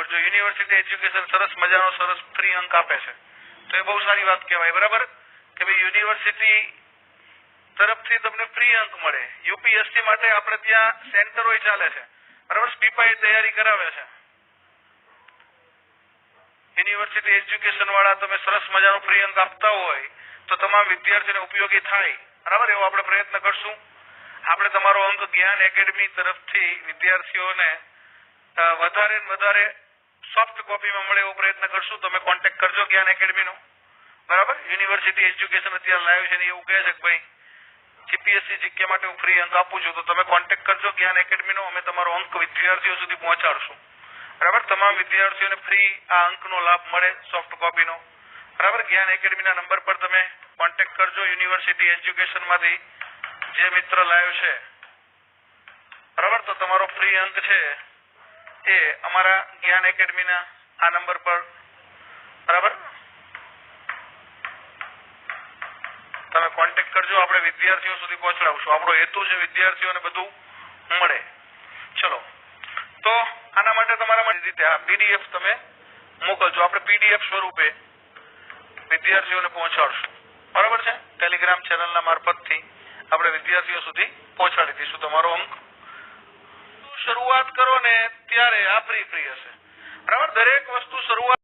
University education સરસ મજાનો, સરસ ફ્રી અંક આપે છે, તો એ બહુ સારી વાત કહેવાય, બરાબર? કે ભાઈ યુનિવર્સિટી તરફથી તમને ફ્રી અંક મળે. યુપીએસસી માટે આપણે ત્યાં સેન્ટરો ચાલે છે. બરાબર? સ્પીપાઈ તૈયારી કરાવે છે. યુનિવર્સિટી એજ્યુકેશન વાળા તમે સરસ મજાનો ફ્રી અંક આપતા હોય, તો તમામ વિદ્યાર્થીઓને ઉપયોગી થાય. બરાબર? એવો આપણે પ્રયત્ન કરશું. આપણે તમારો અંક જ્ઞાન એકેડમી તરફથી વિદ્યાર્થીઓને વધારે ને વધારે સોફ્ટ કોપીમાં મળે એવો પ્રયત્ન કરશું. તમે કોન્ટેક્ટ કરજો જ્ઞાન એકેડમીનો બરાબર? યુનિવર્સિટી એજ્યુકેશન અત્યારે લાવ્યું છે ને એવું કહે છે કે ભાઈ જીપીએસસી જીકે માટે હું ફ્રી અંક આપું છું. તો તમે કોન્ટેક્ટ કરજો જ્ઞાન એકેડમીનો અમે તમારો અંક વિદ્યાર્થીઓ સુધી પહોંચાડશું. બરાબર? તમામ વિદ્યાર્થીઓને ફ્રી આ અંકનો લાભ મળે સોફ્ટ કોપીનો બરાબર? જ્ઞાન એકેડમીના નંબર પર તમે કોન્ટેક્ટ કરજો. યુનિવર્સિટી એજ્યુકેશનમાંથી જે મિત્ર લાવ્યો છે. બરાબર? તો તમારો ફ્રી અંક છે. એ અમારા જ્ઞાન એકેડમીના આ નંબર પર. બરાબર? તમે કોન્ટેક્ટ કરજો, આપણે વિદ્યાર્થીઓ સુધી પહોંચાડશું. આપણો હેતુ છે વિદ્યાર્થીઓને બધું મળે. ચલો. તો આના માટે તમારા માટે રીતે આ પીડીએફ તમે મોકલજો. આપણે પીડીએફ સ્વરૂપે વિદ્યાર્થીઓને પહોંચાડશું. બરાબર છે? ટેલિગ્રામ ચેનલના મારફતથી આપણે વિદ્યાર્થીઓ સુધી પહોંચાડી દઈશું. તમારો અંક શરૂઆત કરો ને ત્યારે આ ફ્રી ફ્રી હશે. બરાબર? દરેક વસ્તુ શરૂઆત